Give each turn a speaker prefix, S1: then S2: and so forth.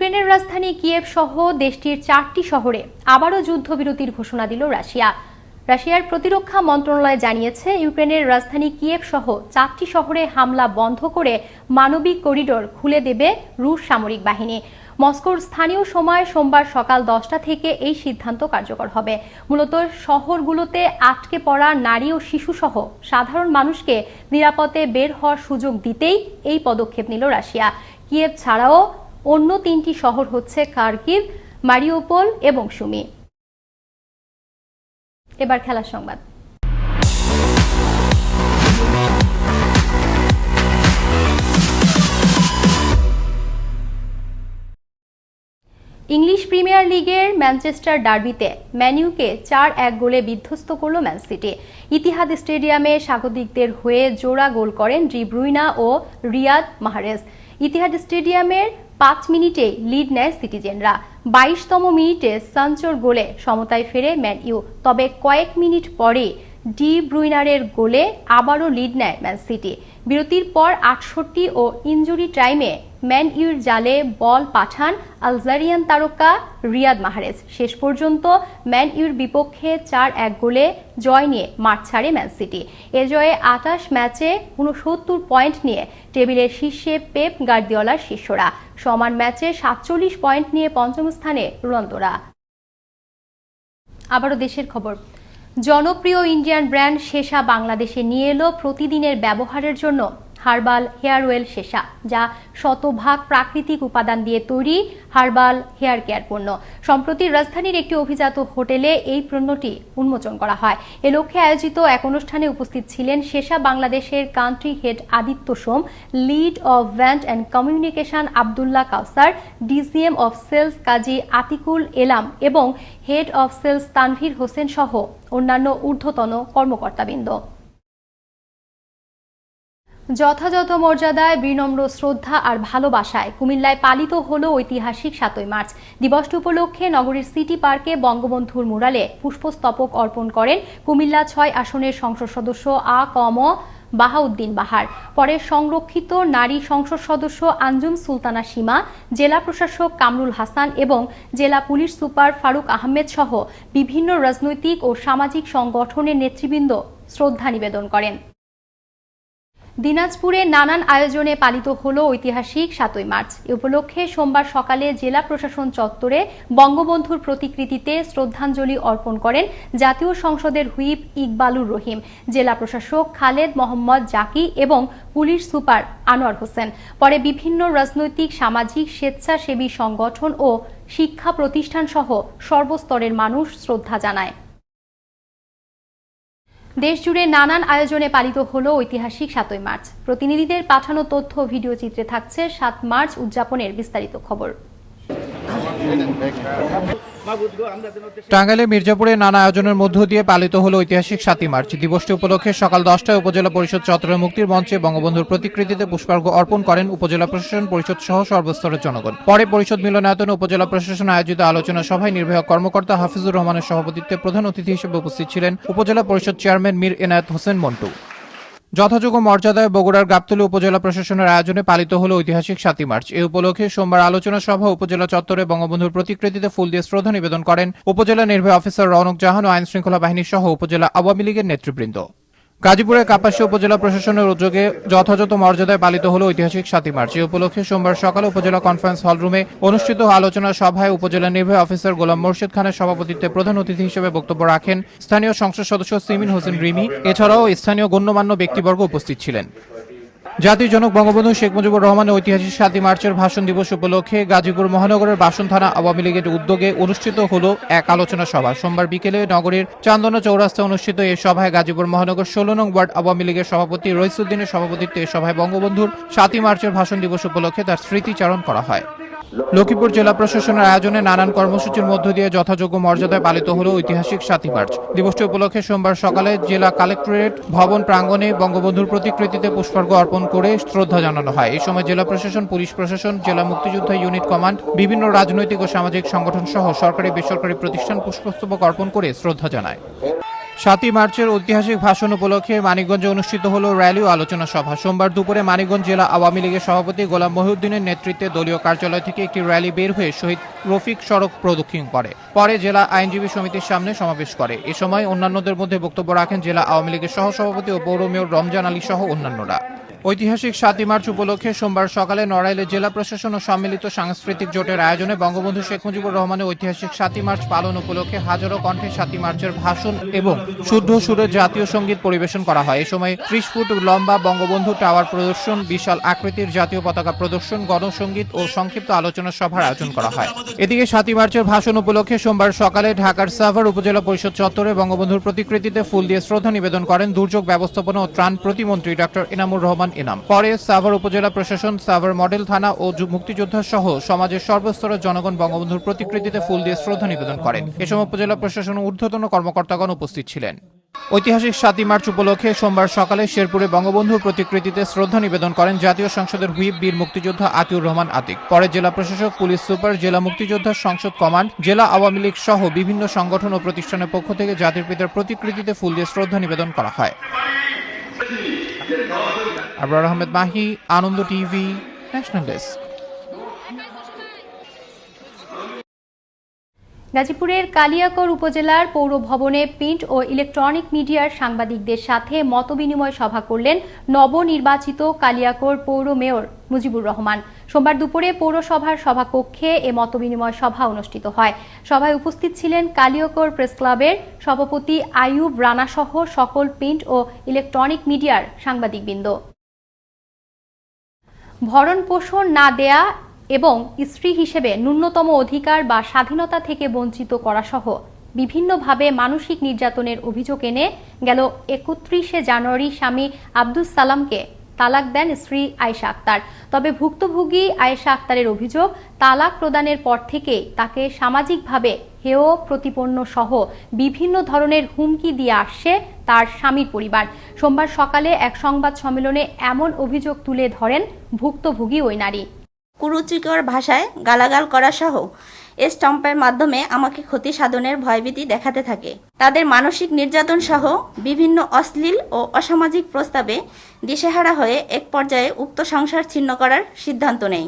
S1: ইউক্রেনের রাজধানী কিয়েভ সহ দেশটির চারটি শহরে আবারও যুদ্ধবিরতির ঘোষণা দিল রাশিয়া। রাশিয়ার প্রতিরক্ষা মন্ত্রণালয় জানিয়েছে, ইউক্রেনের রাজধানী কিয়েভ সহ চারটি শহরে হামলা বন্ধ করে মানবিক করিডোর খুলে দেবে রুশ সামরিক বাহিনী। মস্কোর স্থানীয় সময় সোমবার সকাল দশটা থেকে এই সিদ্ধান্ত কার্যকর হবে। মূলত শহরগুলোতে আটকে পড়া নারী ও শিশুসহ সাধারণ মানুষকে নিরাপদে বের হওয়ার সুযোগ দিতেই এই পদক্ষেপ নিল রাশিয়া। কিয়েভ ছাড়াও অন্য তিনটি শহর হচ্ছে কার্কিভ মারিওপোল এবং সুমি। এবার খেলার সংবাদ। ইংলিশ প্রিমিয়ার লিগের ম্যানচেস্টার ডার্বিতে ম্যানিউকে চার এক গোলে বিধ্বস্ত করল ম্যান সিটি। ইতিহাদ স্টেডিয়ামে স্বাগতিকদের হয়ে জোড়া গোল করেন ডি ব্রুইনা ও রিয়াদ মাহারেজ। ইতিহাদ স্টেডিয়ামের পাঁচ মিনিটে লিড নেয় সিটিজেনরা। বাইশতম মিনিটে সানচোর গোলে সমতায় ফেরে ম্যান ইউ তবে কয়েক মিনিট পরে ডি ব্রুইনারের গোলে আবারও লিড নেয় ম্যান সিটি। বিরতির পর আটষট্টি ও ইনজুরি টাইমে ম্যান ইউর জালে বল পাঠান আলজারিয়ান তারকা রিয়াদ মাহারেজ। শেষ পর্যন্ত ম্যান ইউর বিপক্ষে চার এক গোলে জয় নিয়ে মাঠ ছাড়ে ম্যান সিটি। এ জয়ে আটাশ ম্যাচে উনসত্তর পয়েন্ট নিয়ে টেবিলের শীর্ষে পেপ গার্দিওলার শিষ্যরা। সমান ম্যাচে সাতচল্লিশ পয়েন্ট নিয়ে পঞ্চম স্থানে রোনালদোরা। আবারও দেশের খবর। জনপ্রিয় ইন্ডিয়ান ব্র্যান্ড শেষা বাংলাদেশে নিয়ে এলো প্রতিদিনের ব্যবহারের জন্য। হার্বাল হেয়ার অয়েল শেষা যা শতভাগ প্রাকৃতিক উপাদান দিয়ে তৈরি হার্বাল হেয়ার কেয়ার পণ্য। সম্প্রতি রাজধানীর একটি অভিজাত হোটেলে এই পণ্যটি উন্মোচন করা হয়। এ লক্ষ্যে আয়োজিত এক অনুষ্ঠানে উপস্থিত ছিলেন শেষা বাংলাদেশের country head Aditya Som, lead of brand and communication Abdullah Kawsar, DCM of sales Kazi Atiqul Alam এবং head of sales Tanvir Hossain সহ অন্যান্য ঊর্ধ্বতন কর্মকর্তাবৃন্দ। যথাযথ মর্যাদায়, বিনম্র শ্রদ্ধা আর ভালোবাসায় কুমিল্লায় পালিত হল ঐতিহাসিক সাতই মার্চ। দিবসটি উপলক্ষে নগরীর সিটি পার্কে বঙ্গবন্ধুর মুরালে পুষ্পস্তবক অর্পণ করেন কুমিল্লা ছয় আসনের সংসদ সদস্য আ কম বাহাউদ্দিন বাহার। পরে সংরক্ষিত নারী সংসদ সদস্য আঞ্জুম সুলতানা সীমা, জেলা প্রশাসক কামরুল হাসান এবং জেলা পুলিশ সুপার ফারুক আহমেদ সহ বিভিন্ন রাজনৈতিক ও সামাজিক সংগঠনের নেতৃবৃন্দ শ্রদ্ধা নিবেদন করেন। দিনাজপুরে নানান আয়োজনে পালিত হল ঐতিহাসিক সাতই মার্চ। এ উপলক্ষে সোমবার সকালে জেলা প্রশাসন চত্বরে বঙ্গবন্ধুর প্রতিকৃতিতে শ্রদ্ধাঞ্জলি অর্পণ করেন জাতীয় সংসদের হুইপ ইকবালুর রহিম, জেলা প্রশাসক খালেদ মোহাম্মদ জাকি এবং পুলিশ সুপার আনোয়ার হোসেন। পরে বিভিন্ন রাজনৈতিক, সামাজিক, স্বেচ্ছাসেবী সংগঠন ও শিক্ষা প্রতিষ্ঠান সহ সর্বস্তরের মানুষ শ্রদ্ধা জানায়। দেশজুড়ে নানান আয়োজনে পালিত হল ঐতিহাসিক সাতই মার্চ। প্রতিনিধিদের পাঠানো তথ্য ভিডিও চিত্রে থাকছে সাত মার্চ উদযাপনের বিস্তারিত খবর।
S2: টাঙ্গাইলে মির্জাপুরে নানা আয়োজনের মধ্য দিয়ে পালিত হল ঐতিহাসিক সাতই মার্চ। দিবসটি উপলক্ষে সকাল দশটায় উপজেলা পরিষদ চত্বরে মুক্তির মঞ্চে বঙ্গবন্ধুর প্রতিকৃতিতে পুষ্পার্ঘ অর্পণ করেন উপজেলা প্রশাসন, পরিষদ সহ সর্বস্তরের জনগণ। পরে পরিষদ মিলনায়তনে উপজেলা প্রশাসন আয়োজিত আলোচনা সভায় নির্বাহী কর্মকর্তা হাফিজুর রহমানের সভাপতিত্বে প্রধান অতিথি হিসেবে উপস্থিত ছিলেন উপজেলা পরিষদ চেয়ারম্যান মীর এনায়েত হোসেন মন্টু। যথাযোগ্য মর্যাদায় বগুড়ার গাবতলী উপজেলা প্রশাসনের আয়োজনে পালিত হল ঐতিহাসিক সাতই মার্চ। এ উপলক্ষে সোমবার আলোচনা সভা উপজেলা চত্বরে বঙ্গবন্ধুর প্রতিকৃতিতে ফুল দিয়ে শ্রদ্ধা নিবেদন করেন উপজেলা নির্বাহী অফিসার রনক জাহান ও আইন শৃঙ্খলা বাহিনী সহ উপজেলা আওয়ামী লীগের নেতৃবৃন্দ। গাজীপুরের কাপাসী উপজেলা প্রশাসনের উদ্যোগে যথাযথ মর্যাদায় পালিত হল ঐতিহাসিক সাতই মার্চ। এই উপলক্ষে সোমবার সকালে উপজেলা কনফারেন্স হল রুমে অনুষ্ঠিত আলোচনা সভায় উপজেলা নির্বাহী অফিসার গোলাম মোর্শেদ খানের সভাপতিত্বে প্রধান অতিথি হিসেবে বক্তব্য রাখেন স্থানীয় সংসদ সদস্য সিমিন হোসেন রিমি। এছাড়াও স্থানীয় গণ্যমান্য ব্যক্তিবর্গ উপস্থিত ছিলেন। জাতির জনক বঙ্গবন্ধু শেখ মুজিবুর রহমানের ঐতিহাসিক সাতই মার্চের ভাষণ দিবস উপলক্ষে গাজীপুর মহানগরের বাসন থানা আওয়ামী লীগের উদ্যোগে অনুষ্ঠিত হল এক আলোচনা সভা। সোমবার বিকেলে নগরীর চান্দনা চৌরাস্তায় অনুষ্ঠিত এই সভায় গাজীপুর মহানগর ষোলো নং ওয়ার্ড আওয়ামী লীগের সভাপতি রইসুদ্দিনের সভাপতিত্বে এ সভায় বঙ্গবন্ধুর সাতই মার্চের ভাষণ দিবস উপলক্ষে তার স্মৃতিচারণ করা হয়। লক্ষ্মীপুর জেলা প্রশাসনের আয়োজনে নানান কর্মসূচির মধ্য দিয়ে যথাযোগ্য মর্যাদায় পালিত হল ঐতিহাসিক সাতই মার্চ। দিবসটি উপলক্ষে সোমবার সকালে জেলা কালেক্টরেট, ভবন প্রাঙ্গণে বঙ্গবন্ধুর প্রতিকৃতিতে পুষ্পার্ঘ অর্পণ করে শ্রদ্ধা জানানো হয়। এই সময় জেলা প্রশাসন, পুলিশ প্রশাসন, জেলা মুক্তিযোদ্ধা ইউনিট কমান্ড, বিভিন্ন রাজনৈতিক ও সামাজিক সংগঠন সহ সরকারি বেসরকারি প্রতিষ্ঠান পুষ্পস্তবক অর্পণ করে শ্রদ্ধা জানায়। সাতই মার্চের ঐতিহাসিক ভাষণ উপলক্ষে মানিকগঞ্জে অনুষ্ঠিত হল র্যালি ও আলোচনা সভা। সোমবার দুপুরে মানিকগঞ্জ জেলা আওয়ামী লীগের সভাপতি গোলাম মহিউদ্দিনের নেতৃত্বে দলীয় কার্যালয় থেকে একটি র্যালি বের হয়ে শহীদ রফিক সড়ক প্রদক্ষিণ করে। পরে জেলা আইনজীবী সমিতির সামনে সমাবেশ করে। এ সময় অন্যান্যদের মধ্যে বক্তব্য রাখেন জেলা আওয়ামী লীগের সহসভাপতি ও পৌর মেয়র রমজান আলী সহ অন্যান্যরা। ঐতিহাসিক সাতই মার্চ উপলক্ষে সোমবার সকালে নড়াইলে জেলা প্রশাসন ও সম্মিলিত সাংস্কৃতিক জোটের আয়োজনে বঙ্গবন্ধু শেখ মুজিবুর রহমানের ঐতিহাসিক সাতই মার্চ পালন উপলক্ষে হাজারো কণ্ঠে সাতই মার্চের ভাষণ এবং শুদ্ধ সুরে জাতীয় সংগীত পরিবেশন করা হয়। এ সময় ত্রিশ ফুট লম্বা বঙ্গবন্ধু টাওয়ার প্রদর্শন, বিশাল আকৃতির জাতীয় পতাকা প্রদর্শন গণসঙ্গীত ও সংক্ষিপ্ত আলোচনা সভার আয়োজন করা হয়। এদিকে সাতই মার্চের ভাষণ উপলক্ষে সোমবার সকালে ঢাকার সাভার উপজেলা পরিষদ চত্বরে বঙ্গবন্ধুর প্রতিকৃতিতে ফুল দিয়ে শ্রদ্ধা নিবেদন করেন দুর্যোগ ব্যবস্থাপনা ও ত্রাণ প্রতিমন্ত্রী ডক্টর এনামুর রহমান এনাম। পরে সাভার উপজেলা প্রশাসন, সাভার মডেল থানা ও মুক্তিযোদ্ধা সহ সমাজের সর্বস্তরের জনগণ বঙ্গবন্ধুর প্রতিকৃতিতে ফুল দিয়ে শ্রদ্ধা নিবেদন করেন। এ সময় উপজেলা প্রশাসন ঊর্ধ্বতন কর্মকর্তাগণ উপস্থিত ছিলেন। ঐতিহাসিক সাতই মার্চ উপলক্ষে সোমবার সকালে শেরপুরে বঙ্গবন্ধুর প্রতিকৃতিতে শ্রদ্ধা নিবেদন করেন জাতীয় সংসদের হুইপ বীর মুক্তিযোদ্ধা আতিউর রহমান আতিক। পরে জেলা প্রশাসক, পুলিশ সুপার, জেলা মুক্তিযোদ্ধা সংসদ কমান্ড, জেলা আওয়ামী লীগ সহ বিভিন্ন সংগঠন ও প্রতিষ্ঠানের পক্ষ থেকে জাতির পিতার প্রতিকৃতিতে ফুল দিয়ে শ্রদ্ধা নিবেদন করা হয়। Abrar Ahmed Mahi, Ananda TV, national desk.
S1: গাজীপুরের কালিয়াকৈর উপজেলার পৌর ভবনে প্রিন্ট ও ইলেকট্রনিক মিডিয়ার সাংবাদিকদের সাথে মতবিনিময় সভা করলেন নবনির্বাচিত কালিয়াকৈর পৌর মেয়র মুজিবুর রহমান। সোমবার দুপুরে পৌরসভার সভাকক্ষে এ মতবিনিময় সভা অনুষ্ঠিত হয়। সভায় উপস্থিত ছিলেন কালিয়াকৈর প্রেস ক্লাবের সভাপতি আইয়ুব রানা সহ সকল প্রিন্ট ও ইলেকট্রনিক মিডিয়ার সাংবাদিকবৃন্দ। ভরণ পোষণ না দেয়া এবং স্ত্রী হিসেবে ন্যূনতম অধিকার বা স্বাধীনতা থেকে বঞ্চিত করা সহ বিভিন্নভাবে মানসিক নির্যাতনের অভিযোগ এনে গেল একত্রিশে জানুয়ারি স্বামী আব্দুল সালামকে তালাক দেন স্ত্রী আয়েশা আক্তার। তবে ভুক্তভোগী আয়েশা আক্তারের অভিযোগ, তালাক প্রদানের পর থেকে তাকে সামাজিকভাবে হেয়, প্রতিপন্ন সহ বিভিন্ন ধরনের হুমকি দিয়ে আসছে তার স্বামীর পরিবার। সোমবার সকালে এক সংবাদ সম্মেলনে এমন অভিযোগ তুলে ধরেন ভুক্তভোগী ওই নারী।
S3: কুরুচিকর ভাষায় গালাগাল করা সহ স্টম্পের মাধ্যমে আমাকে ক্ষতি সাধনের ভয়ভীতি দেখাতে থাকে। তাদের মানসিক নির্যাতন সহ বিভিন্ন অশ্লীল ও অসামাজিক প্রস্তাবে দিশেহারা হয়ে এক পর্যায়ে উক্ত সংসার ছিন্ন করার সিদ্ধান্ত নেই